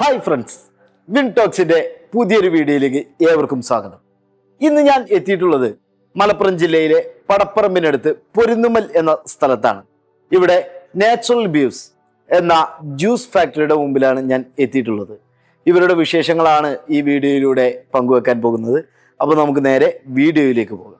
Hi friends win ടോക്സിന്റെ പുതിയൊരു വീഡിയോയിലേക്ക് ഏവർക്കും സ്വാഗതം. ഇന്ന് ഞാൻ എത്തിയിട്ടുള്ളത് മലപ്പുറം ജില്ലയിലെ പടപ്പറമ്പിനടുത്ത് പൊരുന്നുമൽ എന്ന സ്ഥലത്താണ്. ഇവിടെ നാച്ചുറൽ ബ്യൂസ് എന്ന ജ്യൂസ് ഫാക്ടറിയുടെ മുമ്പിലാണ് ഞാൻ എത്തിയിട്ടുള്ളത്. ഇവരുടെ വിശേഷങ്ങളാണ് ഈ വീഡിയോയിലൂടെ പങ്കുവെക്കാൻ പോകുന്നത്. അപ്പോൾ നമുക്ക് നേരെ വീഡിയോയിലേക്ക് പോകാം.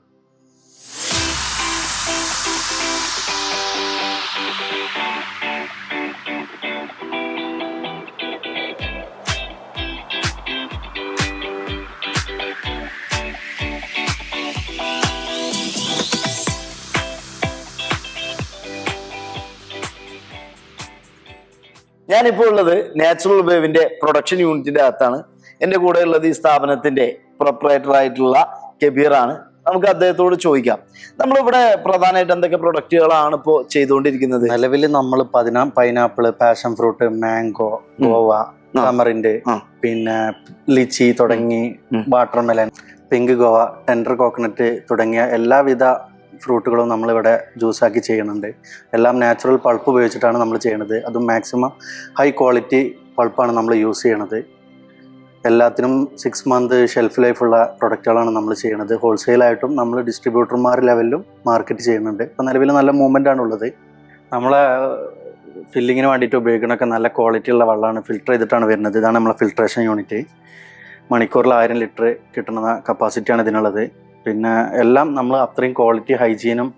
ഞാനിപ്പോൾ ഉള്ളത് നാച്ചുറൽ വേവിന്റെ പ്രൊഡക്ഷൻ യൂണിറ്റിന്റെ അകത്താണ്. എന്റെ കൂടെ ഉള്ളത് ഈ സ്ഥാപനത്തിന്റെ പ്രൊപ്പറേറ്റർ ആയിട്ടുള്ള കബീറാണ് നമുക്ക് അദ്ദേഹത്തോട് ചോദിക്കാം. നമ്മളിവിടെ പ്രധാനമായിട്ട് എന്തൊക്കെ പ്രൊഡക്റ്റുകളാണ് ഇപ്പോൾ ചെയ്തുകൊണ്ടിരിക്കുന്നത്? നിലവിൽ നമ്മൾ പതിനാ pineapple passion fruit mango guava ആ. പിന്നെ ലിച്ചി തുടങ്ങി watermelon pink guava tender coconut തുടങ്ങിയ എല്ലാവിധ ഫ്രൂട്ടുകളും നമ്മളിവിടെ ജ്യൂസാക്കി ചെയ്യുന്നുണ്ട്. എല്ലാം നാച്ചുറൽ പൾപ്പ് ഉപയോഗിച്ചിട്ടാണ് നമ്മൾ ചെയ്യണത്. അതും മാക്സിമം ഹൈ ക്വാളിറ്റി പൾപ്പാണ് നമ്മൾ യൂസ് ചെയ്യണത്. എല്ലാത്തിനും സിക്സ് മന്ത് ഷെൽഫ് ലൈഫുള്ള പ്രൊഡക്റ്റുകളാണ് നമ്മൾ ചെയ്യണത്. ഹോൾസെയിലായിട്ടും നമ്മൾ ഡിസ്ട്രിബ്യൂട്ടർമാർ ലെവലിലും മാർക്കറ്റ് ചെയ്യുന്നുണ്ട്. ഇപ്പം നിലവിൽ നല്ല മൂവ്മെന്റ് ഉള്ളത്. നമ്മളെ ഫില്ലിങ്ങിന് വേണ്ടിയിട്ട് ഉപയോഗിക്കണമൊക്കെ നല്ല ക്വാളിറ്റി ഉള്ള വെള്ളമാണ് ഫിൽറ്റർ ചെയ്തിട്ടാണ് വരുന്നത്. ഇതാണ് നമ്മളെ ഫിൽട്രേഷൻ യൂണിറ്റ് മണിക്കൂറിൽ ആയിരം ലിറ്റർ കിട്ടുന്ന കപ്പാസിറ്റിയാണ് ഇതിനുള്ളത്. പിന്നെ എല്ലാം നമ്മൾ അത്രയും ക്വാളിറ്റി ഹൈജീനും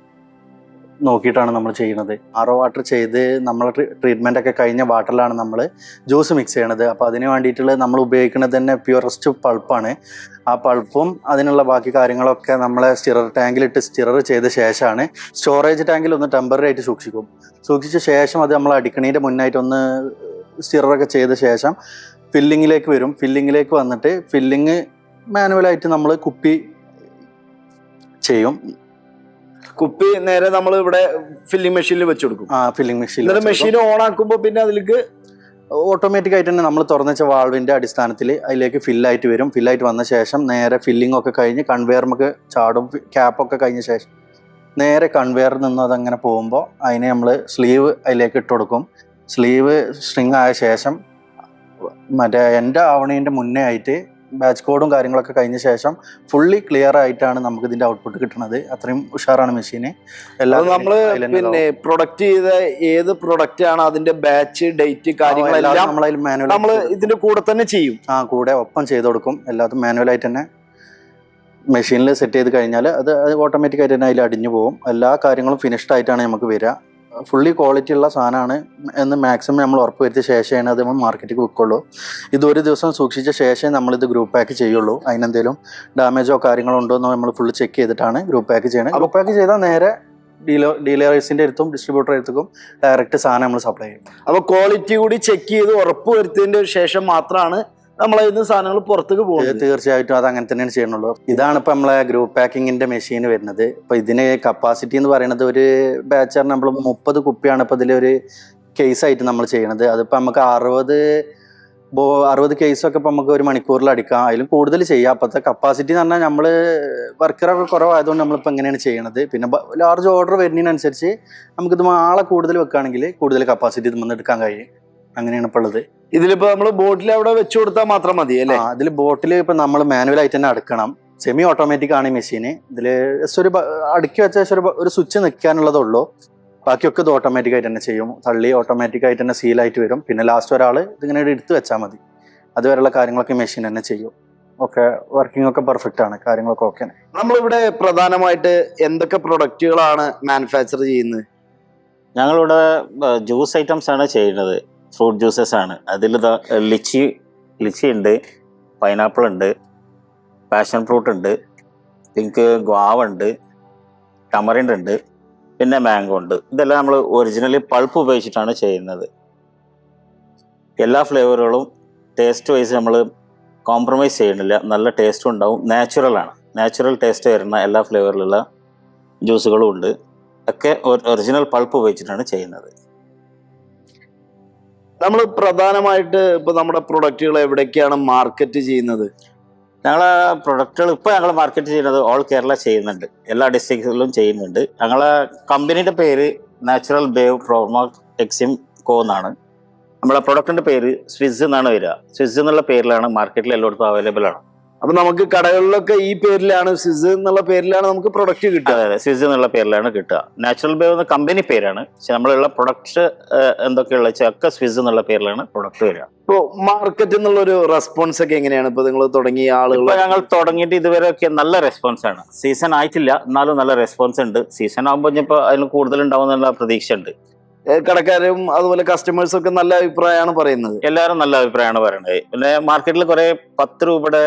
നോക്കിയിട്ടാണ് നമ്മൾ ചെയ്യുന്നത്. ആറോ വാട്ടർ ചെയ്ത് നമ്മൾ ട്രീറ്റ്മെന്റ് ഒക്കെ കഴിഞ്ഞ വാട്ടറിലാണ് നമ്മൾ ജ്യൂസ് മിക്സ് ചെയ്യണത്. അപ്പോൾ അതിന് വേണ്ടിയിട്ടുള്ള നമ്മൾ ഉപയോഗിക്കുന്നത് തന്നെ പ്യുറസ്റ്റ് പൾപ്പാണ് ആ പൾപ്പും അതിനുള്ള ബാക്കി കാര്യങ്ങളൊക്കെ നമ്മളെ സ്റ്റിറർ ടാങ്കിലിട്ട് സ്റ്റിറർ ചെയ്ത ശേഷമാണ് സ്റ്റോറേജ് ടാങ്കിൽ ഒന്ന് ടെമ്പററി ആയിട്ട് സൂക്ഷിക്കും. സൂക്ഷിച്ച ശേഷം അത് നമ്മൾ അടിക്കണീന്റെ മുന്നായിട്ട് ഒന്ന് സ്റ്റിററൊക്കെ ചെയ്ത ശേഷം ഫില്ലിങ്ങിലേക്ക് വരും. ഫില്ലിങ്ങിലേക്ക് വന്നിട്ട് ഫില്ലിങ് മാനുവലായിട്ട് നമ്മൾ കുപ്പി ചെയ്യും. കുപ്പി നേരെ നമ്മൾ ഇവിടെ ഫില്ലിംഗ് മെഷീനിൽ വെച്ച് കൊടുക്കും ആ ഫില്ലിംഗ് മെഷീൻ എന്നിട്ട് മെഷീൻ ഓൺ ആക്കുമ്പോൾ പിന്നെ അതിലേക്ക് ഓട്ടോമാറ്റിക് ആയിട്ട് തന്നെ നമ്മൾ തുറന്നു വെച്ച വാൾവിന്റെ അടിസ്ഥാനത്തിൽ അതിലേക്ക് ഫില്ലായിട്ട് വരും. ഫില്ലായിട്ട് വന്ന ശേഷം നേരെ ഫില്ലിംഗ് ഒക്കെ കഴിഞ്ഞ് കൺവെയർമൊക്കെ ചാടും. ക്യാപ്പൊക്കെ കഴിഞ്ഞ ശേഷം നേരെ കൺവെയറിൽ നിന്ന് അതങ്ങനെ പോകുമ്പോൾ അതിനെ നമ്മൾ സ്ലീവ് അതിലേക്ക് ഇട്ട് കൊടുക്കും. സ്ലീവ് സ്ട്രിങ് ആയ ശേഷം മറ്റേ എന്റെ ആവണീന്റെ മുന്നേ ആയിട്ട് ബാച്ച് കോഡും കാര്യങ്ങളൊക്കെ കഴിഞ്ഞ ശേഷം ഫുള്ളി ക്ലിയർ ആയിട്ടാണ് നമുക്ക് ഇതിന്റെ ഔട്ട്പുട്ട് കിട്ടുന്നത് അത്രയും ഉഷാറാണ് മെഷീന് എല്ലാം നമ്മൾ പിന്നെ പ്രൊഡക്റ്റ് ചെയ്ത ഏത് പ്രൊഡക്റ്റ് ആണ് അതിന്റെ ബാച്ച് ഡേറ്റ് കാര്യങ്ങളെല്ലാം നമ്മൾ ഇതിന്റെ കൂടെ തന്നെ ചെയ്യും. ആ കൂടെ ഒപ്പം ചെയ്ത് കൊടുക്കും. എല്ലാതും മാനുവലായിട്ട് തന്നെ മെഷീനിൽ സെറ്റ് ചെയ്ത് കഴിഞ്ഞാൽ അത് ഓട്ടോമാറ്റിക് ആയിട്ട് തന്നെ അതിൽ അടിഞ്ഞു പോകും. എല്ലാ കാര്യങ്ങളും ഫിനിഷ്ഡ് ആയിട്ടാണ് നമുക്ക് വരിക. ഫുള്ളി ക്വാളിറ്റി ഉള്ള സാധനമാണ് എന്ന് മാക്സിമം നമ്മൾ ഉറപ്പ് വരുത്തിയ ശേഷമാണ് അത് നമ്മൾ മാർക്കറ്റിൽ വിൽക്കുള്ളൂ. ഇത് ഒരു ദിവസം സൂക്ഷിച്ച ശേഷമേ നമ്മളിത് ഗ്രൂപ്പ് പാക്ക് ചെയ്യുള്ളൂ. അതിനെന്തെങ്കിലും ഡാമേജോ കാര്യങ്ങളോ ഉണ്ടോ എന്ന് നമ്മൾ ഫുള്ള് ചെക്ക് ചെയ്തിട്ടാണ് ഗ്രൂപ്പ് പാക്ക് ചെയ്യുന്നത്. ഗ്രൂപ്പ് പാക്ക് ചെയ്താൽ നേരെ ഡീലർ ഡീലേഴ്സിന്റെ അടുത്തും ഡിസ്ട്രിബ്യൂട്ടർ അടുത്തും ഡയറക്റ്റ് സാധനം നമ്മൾ സപ്ലൈ ചെയ്യും. അപ്പോൾ ക്വാളിറ്റി കൂടി ചെക്ക് ചെയ്ത് ഉറപ്പ് വരുത്തിയതിന്റെ ശേഷം മാത്രമാണ് നമ്മൾ ഇതിന് സാധനങ്ങൾ പുറത്തേക്ക് പോകും തീർച്ചയായിട്ടും അത് അങ്ങനെ തന്നെയാണ് ചെയ്യണുള്ളൂ ഇതാണ് ഇപ്പൊ നമ്മളെ ഗ്രൂപ്പ് പാക്കിങ്ങിന്റെ മെഷീൻ വരുന്നത്. ഇപ്പൊ ഇതിന് കപ്പാസിറ്റി എന്ന് പറയുന്നത് ഒരു ബാച്ചർ നമ്മൾ മുപ്പത് കുപ്പിയാണ് ഇപ്പൊ ഇതിലൊരു കേസ് ആയിട്ട് നമ്മൾ ചെയ്യണത്. അതിപ്പോ നമുക്ക് അറുപത് അറുപത് കേസൊക്കെ ഇപ്പൊ നമുക്ക് ഒരു മണിക്കൂറിൽ അടിക്കാം. അതിലും കൂടുതൽ ചെയ്യാം. അപ്പോഴത്തെ കപ്പാസിറ്റി എന്ന് പറഞ്ഞാൽ നമ്മൾ വർക്കറൊക്കെ കുറവായതുകൊണ്ട് നമ്മളിപ്പോൾ എങ്ങനെയാണ് ചെയ്യണത്. പിന്നെ ലാർജ് ഓർഡർ വരുന്നതിനനുസരിച്ച് നമുക്കിത് ആളെ കൂടുതൽ വെക്കുകയാണെങ്കിൽ കൂടുതൽ കപ്പാസിറ്റി വന്ന് എടുക്കാൻ കഴിയും. അങ്ങനെയാണ് ഇപ്പോൾ ഉള്ളത്. ഇതിലിപ്പോ നമ്മൾ ബോട്ടിൽ അവിടെ വെച്ചു കൊടുത്താൽ മാത്രം മതി അല്ലേ? അതിൽ ബോട്ടിൽ ഇപ്പൊ നമ്മൾ മാനുവൽ ആയിട്ട് തന്നെ അടുക്കണം. സെമി ഓട്ടോമാറ്റിക് ആണ് ഈ മെഷീന് ഇതിൽ ഒരു അടുക്കി വെച്ച ശേഷം ഒരു ഒരു സ്വിച്ച് നിൽക്കാനുള്ളതേ ഉള്ളൂ. ബാക്കിയൊക്കെ ഇത് ഓട്ടോമാറ്റിക് ആയിട്ട് തന്നെ ചെയ്യും. തള്ളി ഓട്ടോമാറ്റിക് ആയിട്ട് തന്നെ സീലായിട്ട് വരും. പിന്നെ ലാസ്റ്റ് ഒരാൾ ഇതിങ്ങനെ എടുത്ത് വെച്ചാൽ മതി. അതുവരെയുള്ള കാര്യങ്ങളൊക്കെ മെഷീൻ തന്നെ ചെയ്യും. ഓക്കെ വർക്കിംഗ് ഒക്കെ പെർഫെക്റ്റ് ആണ്. കാര്യങ്ങളൊക്കെ ഓക്കെ നമ്മളിവിടെ പ്രധാനമായിട്ട് എന്തൊക്കെ പ്രൊഡക്റ്റുകളാണ് മാനുഫാക്ചർ ചെയ്യുന്നത്? ഞങ്ങളിവിടെ ജ്യൂസ് ഐറ്റംസ് ആണ് ചെയ്യുന്നത്. ഫ്രൂട്ട് ജ്യൂസസ് ആണ്. അതിൽ ലിച്ചി ലിച്ചി ഉണ്ട് പൈനാപ്പിൾ ഉണ്ട് പാഷൻ ഫ്രൂട്ട് ഉണ്ട് പിങ്ക് ഗ്വാവ ഉണ്ട് ടമറിന്റെ ഉണ്ട് പിന്നെ മാംഗോ ഉണ്ട്. ഇതെല്ലാം നമ്മൾ ഒറിജിനലി പൾപ്പ് ഉപയോഗിച്ചിട്ടാണ് ചെയ്യുന്നത്. എല്ലാ ഫ്ലേവറുകളും ടേസ്റ്റ് വൈസ് നമ്മൾ കോംപ്രമൈസ് ചെയ്യുന്നില്ല. നല്ല ടേസ്റ്റും ഉണ്ടാവും. നാച്ചുറൽ ആണ്. നാച്ചുറൽ ടേസ്റ്റ് വരുന്ന എല്ലാ ഫ്ലേവറിലുള്ള ജ്യൂസുകളും ഉണ്ട്. ഒക്കെ ഒറിജിനൽ പൾപ്പ് ഉപയോഗിച്ചിട്ടാണ് ചെയ്യുന്നത്. നമ്മൾ പ്രധാനമായിട്ട് ഇപ്പൊ നമ്മുടെ പ്രൊഡക്റ്റുകൾ എവിടേക്കാണ് മാർക്കറ്റ് ചെയ്യുന്നത്? ഞങ്ങൾ പ്രൊഡക്റ്റുകൾ ഇപ്പോൾ ഞങ്ങൾ മാർക്കറ്റ് ചെയ്യുന്നത് ഓൾ കേരള ചെയ്യുന്നുണ്ട്. എല്ലാ ഡിസ്ട്രിക്റ്റുകളിലും ചെയ്യുന്നുണ്ട്. ഞങ്ങളെ കമ്പനിയുടെ പേര് Natural Bev Promo Exim Co എന്നാണ്. നമ്മളെ പ്രൊഡക്റ്റിന്റെ പേര് സ്വിസ് എന്നാണ് വരിക. സ്വിസ് എന്നുള്ള പേരിലാണ് മാർക്കറ്റിൽ എല്ലായിടത്തും അവൈലബിൾ ആണ്. അപ്പൊ നമുക്ക് കടകളിലൊക്കെ ഈ പേരിലാണ് സിസ് എന്നുള്ള പേരിലാണ് നമുക്ക് പ്രൊഡക്റ്റ് കിട്ടുക. അതെ അതെ. സ്വിസ് എന്നുള്ള പേരിലാണ് കിട്ടുക. നാച്ചുറൽ ബേവ് എന്ന കമ്പനി പേരാണ്. പക്ഷെ നമ്മളുള്ള പ്രൊഡക്റ്റ് എന്തൊക്കെയുള്ള ചക്ക ഒക്കെ സ്വിസ് എന്നുള്ള പേരിലാണ് പ്രൊഡക്റ്റ് വരിക. ഇപ്പോ മാർക്കറ്റ് എന്നുള്ള ഒരു റെസ്പോൺസ് ഒക്കെ എങ്ങനെയാണ്? ഇപ്പൊ നിങ്ങൾ തുടങ്ങിയ ആളുകൾ ഞങ്ങൾ തുടങ്ങിയിട്ട് ഇതുവരെ ഒക്കെ നല്ല റെസ്പോൺസ് ആണ്. സീസൺ ആയിട്ടില്ല. എന്നാലും നല്ല റെസ്പോൺസ് ഉണ്ട്. സീസൺ ആകുമ്പോൾ ഇപ്പൊ അതിന് കൂടുതൽ ഉണ്ടാവുന്നുള്ള പ്രതീക്ഷ ഉണ്ട് കടക്കാരും അതുപോലെ കസ്റ്റമേഴ്സും ഒക്കെ നല്ല അഭിപ്രായമാണ് പറയുന്നത്. എല്ലാവരും നല്ല അഭിപ്രായമാണ് പറയുന്നത്. പിന്നെ മാർക്കറ്റിൽ കുറെ പത്ത് രൂപയുടെ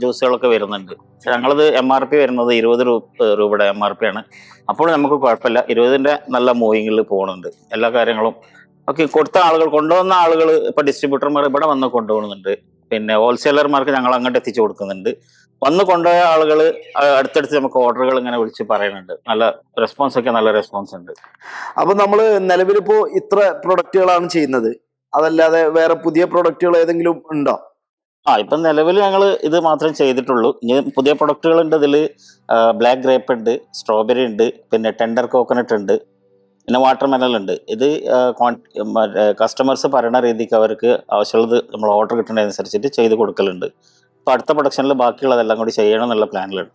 ജ്യൂസുകളൊക്കെ വരുന്നുണ്ട്. ഞങ്ങളത് എം ആർ പി വരുന്നത് ഇരുപത് രൂപയുടെ എം ആർ പി ആണ്. അപ്പോൾ നമുക്ക് കുഴപ്പമില്ല. ഇരുപതിന്റെ നല്ല മൂവിങ്ങിൽ പോകുന്നുണ്ട്. എല്ലാ കാര്യങ്ങളും ഒക്കെ കൊടുത്ത ആളുകൾ കൊണ്ടുവന്ന ആളുകൾ ഇപ്പൊ ഡിസ്ട്രിബ്യൂട്ടർമാർ ഇവിടെ വന്ന് കൊണ്ടുപോകുന്നുണ്ട്. പിന്നെ ഹോൾസെയിലർമാർക്ക് ഞങ്ങൾ അങ്ങോട്ട് എത്തിച്ചു കൊടുക്കുന്നുണ്ട്. വന്ന് കൊണ്ടുപോയ ആളുകൾ അടുത്തടുത്ത് നമുക്ക് ഓർഡറുകൾ ഇങ്ങനെ വിളിച്ച് പറയുന്നുണ്ട്. നല്ല റെസ്പോൺസ് ഒക്കെ നല്ല റെസ്പോൺസ് ഉണ്ട്. അപ്പൊ നമ്മൾ നിലവിലിപ്പോ ഇത്ര പ്രൊഡക്റ്റുകളാണ് ചെയ്യുന്നത്. അതല്ലാതെ വേറെ പുതിയ പ്രൊഡക്റ്റുകൾ ഏതെങ്കിലും ഉണ്ടോ? ആ ഇപ്പം നിലവിൽ ഞങ്ങൾ ഇത് മാത്രം ചെയ്തിട്ടുള്ളൂ. ഇനി പുതിയ പ്രൊഡക്റ്റുകൾ ഉണ്ട് ഇതിൽ ബ്ലാക്ക് ഗ്രേപ്പ് ഉണ്ട് സ്ട്രോബെറി ഉണ്ട് പിന്നെ ടെൻഡർ കോക്കനട്ട് ഉണ്ട് പിന്നെ വാട്ടർ മെനൽ ഉണ്ട്. ഇത് കസ്റ്റമേഴ്സ് പറയുന്ന രീതിക്ക് അവർക്ക് ആവശ്യമുള്ളത് നമ്മൾ ഓർഡർ കിട്ടുന്നതനുസരിച്ചിട്ട് ചെയ്ത് കൊടുക്കലുണ്ട്. അപ്പോൾ അടുത്ത പ്രൊഡക്ഷനിൽ ബാക്കിയുള്ളതെല്ലാം കൂടി ചെയ്യണം എന്നുള്ള പ്ലാനിലുണ്ട്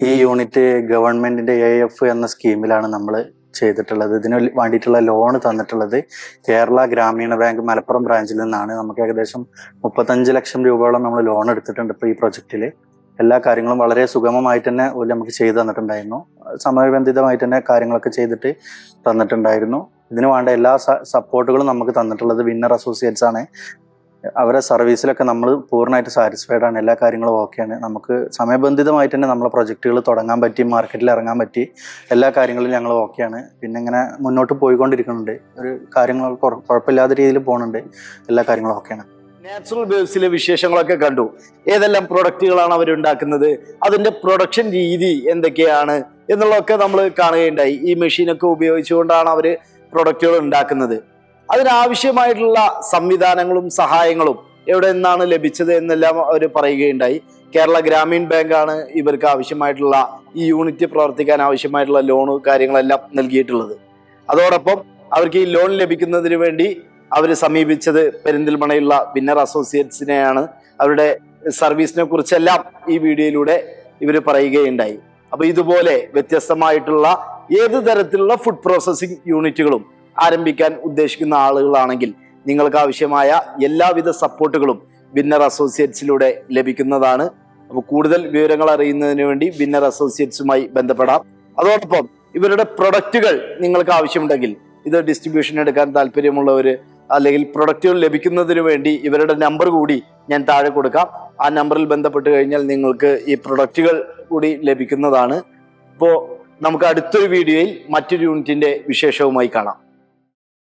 ഈ യൂണിറ്റ് ഗവൺമെന്റിന്റെ എ എഫ് എന്ന സ്കീമിലാണ് നമ്മൾ ചെയ്തിട്ടുള്ളത്. ഇതിന് വേണ്ടിയിട്ടുള്ള ലോൺ തന്നിട്ടുള്ളത് കേരള ഗ്രാമീണ ബാങ്ക് മലപ്പുറം ബ്രാഞ്ചിൽ നിന്നാണ്. നമുക്ക് ഏകദേശം മുപ്പത്തഞ്ച് ലക്ഷം രൂപയോളം നമ്മൾ ലോൺ എടുത്തിട്ടുണ്ട് ഇപ്പോൾ ഈ പ്രൊജക്റ്റിൽ എല്ലാ കാര്യങ്ങളും വളരെ സുഗമമായിട്ട് തന്നെ നമുക്ക് ചെയ്തു തന്നിട്ടുണ്ടായിരുന്നു. സമയബന്ധിതമായിട്ട് തന്നെ കാര്യങ്ങളൊക്കെ ചെയ്തിട്ട് തന്നിട്ടുണ്ടായിരുന്നു. ഇതിന് വേണ്ട എല്ലാ സപ്പോർട്ടുകളും നമുക്ക് തന്നിട്ടുള്ളത് വിന്നർ അസോസിയേറ്റ്സ് ആണ്. അവരെ സർവീസിലൊക്കെ നമ്മൾ പൂർണമായിട്ട് സാറ്റിസ്ഫൈഡ് ആണ്. എല്ലാ കാര്യങ്ങളും ഓക്കെയാണ് നമുക്ക് സമയബന്ധിതമായിട്ട് തന്നെ നമ്മളെ പ്രൊജക്റ്റുകൾ തുടങ്ങാൻ പറ്റി മാർക്കറ്റിൽ ഇറങ്ങാൻ പറ്റി എല്ലാ കാര്യങ്ങളും ഞങ്ങൾ ഓക്കെയാണ് പിന്നെ ഇങ്ങനെ മുന്നോട്ട് പോയിക്കൊണ്ടിരിക്കുന്നുണ്ട്. ഒരു കാര്യങ്ങൾ കുഴ- കുഴപ്പമില്ലാത്ത രീതിയിൽ പോകുന്നുണ്ട് എല്ലാ കാര്യങ്ങളും ഓക്കെയാണ് നാച്ചുറൽ ബേസിലെ വിശേഷങ്ങളൊക്കെ കണ്ടു. ഏതെല്ലാം പ്രൊഡക്റ്റുകളാണ് അവർ ഉണ്ടാക്കുന്നത്? അതിന്റെ പ്രൊഡക്ഷൻ രീതി എന്തൊക്കെയാണ് എന്നുള്ളതൊക്കെ നമ്മൾ കാണുകയുണ്ടായി. ഈ മെഷീനൊക്കെ ഉപയോഗിച്ചുകൊണ്ടാണ് അവർ പ്രൊഡക്റ്റുകൾ ഉണ്ടാക്കുന്നത്. അതിനാവശ്യമായിട്ടുള്ള സംവിധാനങ്ങളും സഹായങ്ങളും എവിടെ നിന്നാണ് ലഭിച്ചത് എന്നെല്ലാം അവർ പറയുകയുണ്ടായി. കേരള ഗ്രാമീൺ ബാങ്കാണ് ഇവർക്ക് ആവശ്യമായിട്ടുള്ള ഈ യൂണിറ്റ് പ്രവർത്തിക്കാൻ ആവശ്യമായിട്ടുള്ള ലോണ് കാര്യങ്ങളെല്ലാം നൽകിയിട്ടുള്ളത്. അതോടൊപ്പം അവർക്ക് ഈ ലോൺ ലഭിക്കുന്നതിന് വേണ്ടി അവർ സമീപിച്ചത് പെരിന്തൽമണയുള്ള വിന്നർ അസോസിയേറ്റ്സിനെയാണ്. അവരുടെ സർവീസിനെ കുറിച്ചെല്ലാം ഈ വീഡിയോയിലൂടെ ഇവർ പറയുകയുണ്ടായി. അപ്പൊ ഇതുപോലെ വ്യത്യസ്തമായിട്ടുള്ള ഏത് തരത്തിലുള്ള ഫുഡ് പ്രോസസ്സിംഗ് യൂണിറ്റുകളും ആരംഭിക്കാൻ ഉദ്ദേശിക്കുന്ന ആളുകളാണെങ്കിൽ നിങ്ങൾക്ക് ആവശ്യമായ എല്ലാവിധ സപ്പോർട്ടുകളും വിന്നർ അസോസിയേറ്റ്സിലൂടെ ലഭിക്കുന്നതാണ്. അപ്പോൾ കൂടുതൽ വിവരങ്ങൾ അറിയുന്നതിന് വേണ്ടി വിന്നർ അസോസിയേറ്റ്സുമായി ബന്ധപ്പെടാം. അതോടൊപ്പം ഇവരുടെ പ്രൊഡക്റ്റുകൾ നിങ്ങൾക്ക് ആവശ്യമുണ്ടെങ്കിൽ ഇത് ഡിസ്ട്രിബ്യൂഷൻ എടുക്കാൻ താല്പര്യമുള്ളവർ അല്ലെങ്കിൽ പ്രൊഡക്റ്റുകൾ ലഭിക്കുന്നതിന് വേണ്ടി ഇവരുടെ നമ്പർ കൂടി ഞാൻ താഴെ കൊടുക്കാം. ആ നമ്പറിൽ ബന്ധപ്പെട്ട് കഴിഞ്ഞാൽ നിങ്ങൾക്ക് ഈ പ്രൊഡക്റ്റുകൾ കൂടി ലഭിക്കുന്നതാണ്. ഇപ്പോൾ നമുക്ക് അടുത്തൊരു വീഡിയോയിൽ മറ്റൊരു യൂണിറ്റിന്റെ വിശേഷവുമായി കാണാം.